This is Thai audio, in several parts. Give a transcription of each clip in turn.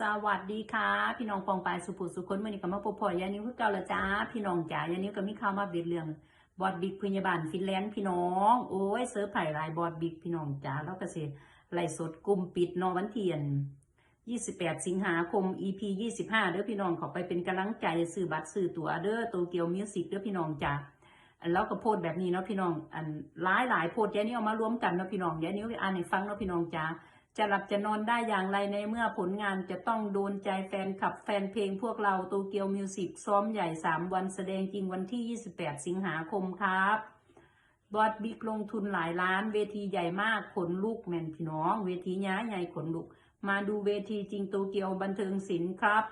สวัสดีค่ะ พี่น้องปองปายสุภูสุคนมื่อนี้ก็มาพบพอยานิ้วคือเก่าละจ้า พี่น้องจ๋ายานิ้วก็มีข่าวมาเบียดเรื่องบอดบิ๊กพยาบาลฟินแลนด์พี่น้อง โอ้ยเซิร์ฟไผ่ลายบอดบิ๊กพี่น้องจ๋าแล้วก็เสียไล่สดกลุ่มปิดนอวันเทียน 28 สิงหาคม EP 25 เด้อพี่น้องขอไปเป็นกำลังใจซื้อบัตรซื้อตั๋วเด้อโตเกียวมิวสิกเด้อพี่น้องจ๋าแล้วก็โพสแบบนี้เนาะพี่น้องอันหลายหลายโพสต์ยานิ้วเอามารวมกันเนาะพี่น้องยานิ้วอ่านให้ฟังเนาะพี่น้องจ๋า จะหลับจะนอนได้อย่างไรในเมื่อผลงานจะต้องโดนใจแฟนคลับแฟนเพลงพวกเราโตเกียวมิวสิกซ้อมใหญ่ 3 วันแสดงจริงวันที่ 28 สิงหาคมครับบอสบิ๊กลงทุนหลายล้านเวทีใหญ่มากขนลุกแม่นพี่น้อง เวทีย้าใหญ่ขนลุกมาดูเวทีจริงโตเกียวบันเทิงศิลป์ครับ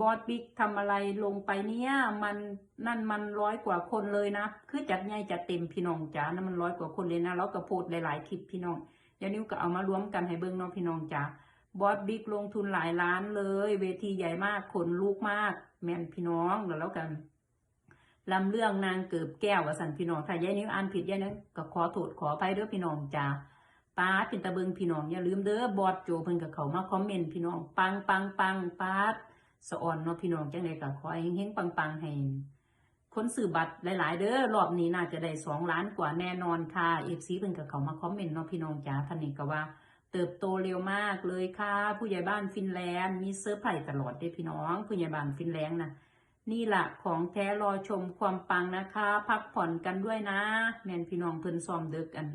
บอสบิ๊กทำอะไรลงไปเนี่ยมันนั่นมันร้อยกว่าคนเลยนะ คือจัดใหญ่จัดเต็มพี่น้องจ๋านั่นมันร้อยกว่าคนเลยนะแล้วก็โพสหลายๆคลิปพี่น้อง ยวนิ้วก็เอามารวมกันให้เบิ้งน้องพี่น้องจ๋าบอสบิ๊กลงทุนหลายล้านเลย เวทีใหญ่มากขนลูกมาก แมนพี่น้องแล้วกันลำเรื่องนางเกิบแก้ววสันพี่น้องถ้ายายนิ้วอ่านผิดยายนิ้วก็ขอโทษขอไปเด้อพี่น้องจ๋าป้าเป็นตะเบิงพี่น้องอย่าลืมเด้อบอสโจเพิ่นกับเขามาคอมเมนต์พี่น้องปังปังปังป้าสะอ่อนเนาะพี่น้องจังไดก็ขอให้เฮงๆปังปังๆให้ คนสื่อบัตรหลายๆ เด้อรอบนี้น่าจะได้สองล้านกว่าแน่นอนค่ะเอฟซีเพิ่นกับเขามาคอมเมนต์เนาะพี่น้องจ๋าท่านนี้ก็ว่า เติบโตเร็วมากเลยค่ะ ผู้ใหญ่บ้านฟินแลนด์มีเซอร์ไพรส์ตลอดเด้พี่น้อง ผู้ใหญ่บ้านฟินแลนด์นะนี่แหละของแท้รอชมความปังนะคะ พักผ่อนกันด้วยนะ แมนพี่น้องเพิ่นซ้อมเด็กกัน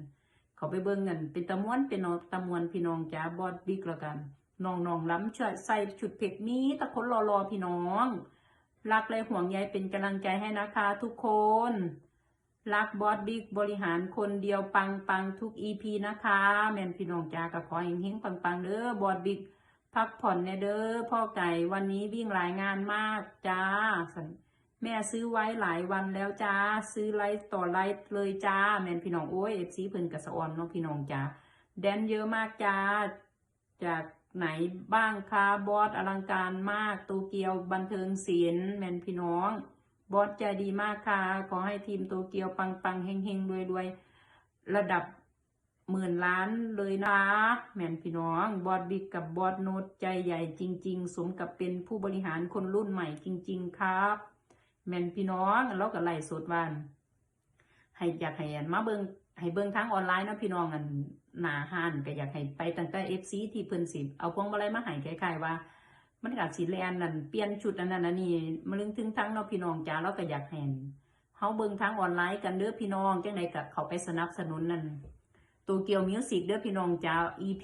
เขาไปเบิ่งกันเป็นตะม้วนเป็นนอตะมวนพี่น้องจ๋าบอดบิ๊กแล้วกันน้องๆล้ำเชิดใส่ชุดเพกมีตะคนรอๆพี่น้อง รักและห่วงใยเป็นกำลังใจให้นะคะทุกคน รักบอสบิ๊กบริหารคนเดียวปังปังทุกอีพีนะคะแม่นพี่น้องจ้าก็ขอเฮงๆปังปังเด้อบอสบิ๊กพักผ่อนแนเด้อพ่อไก่วันนี้วิ่งหลายงานมากจ้า แม่ซื้อไว้หลายวันแล้วจ้า ซื้อไลฟ์ต่อไลฟ์เลยจ้า แม่นพี่น้องโอ้ยเอฟซีเพิ่นกระสะออนเนาะพี่น้องจ้าแดนเยอะมากจ้าจาก ไหนบ้างคะบอสอลังการมากโตเกียวบันเทิงศิลป์แมนพี่น้อง บอสใจดีมากค่ะ ขอให้ทีมโตเกียวปังปังๆเฮงเฮงรวยรวยๆระดับหมื่นล้านเลยนะแมนพี่น้อง บอสบิ๊กกับบอสโนตใจใหญ่จริง ๆ สมกับเป็นผู้บริหารคนรุ่นใหม่จริง ๆ ครับ แมนพี่น้องแล้วก็ไล่สดวันให้อยากให้มาเบิง ให้เบิงทางออนไลน์เนาะพี่น้องอันหนาหานก็อยากให้ไปตั้งแต่เอฟซีที่เพิ่นสิเอาพวงมาลัยมาให้คล้ายๆว่า มันก็สิแลนนั่นเปลี่ยนชุดอันนั้นอันนี้มาลึงถึงทั้งเนาะพี่น้องจ้าเราก็อยากเห็นเฮาเบิ่งทางออนไลน์กันเด้อพี่น้องจังไดก็เขาไปสนับสนุนนั่นโตเกียวมิวสิกเด้อพี่น้องจ้า EP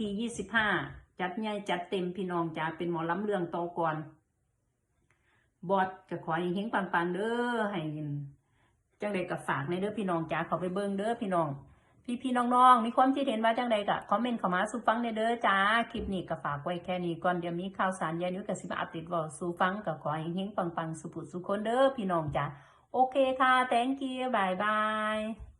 25จัดใหญ่จัดเต็มพี่น้องจ้าเป็นหมอลำเรื่องโตก่อนบอสก็ขอให้เฮงปังๆเด้อให้ จังใดก็ฝากในเด้อพี่น้องจ้าขอไปเบิ้งเด้อพี่น้อง พี่พี่น้องๆมีความคิดเห็นว่าจังใดก็คอมเมนต์เข้ามาสู่ฟังในเด้อจ้าคลิปนี้ก็ฝากไว้แค่นี้ก่อนเดี๋ยวมีข่าวสารยานุกับสิมาอัปเดตว่าสู่ฟังก็ขอให้เฮงๆปังๆสุขสุขคนเด้อพี่น้องจ้าโอเคค่ะ thank you บายบาย